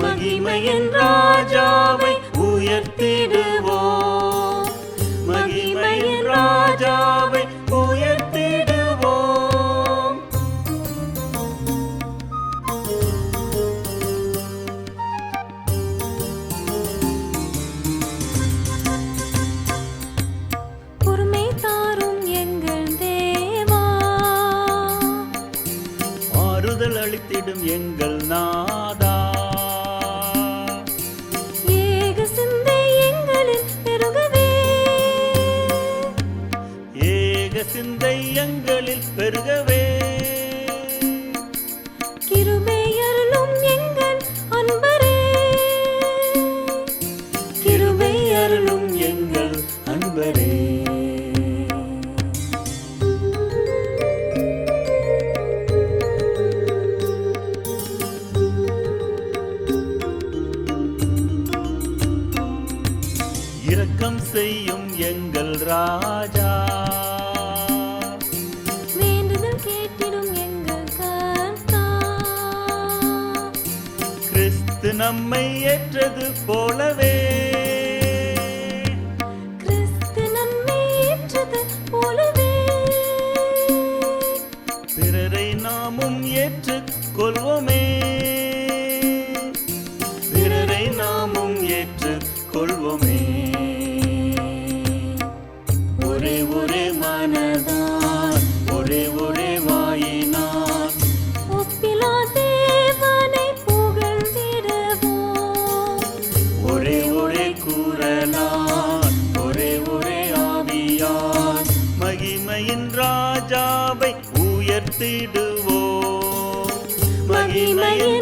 மகிமையின் ராஜாவை ஆறுதல் அளித்திடும் எங்கள் நாதா. ஏக சிந்தை எங்களில் பெருகவே. ஏக சிந்தை எங்களில் பெருகவே. அருளும் இரக்கம் செய்யும் எங்கள் ராஜா. வேண்டுதல் கேட்டிடும் எங்கள் கர்த்தா. கிறிஸ்து நம்மை ஏற்றது போலவே. கிறிஸ்து நம்மை ஏற்றது போலவே. பிறரை நாமும் ஏற்றுக் கொள்வோமே மகிமையின்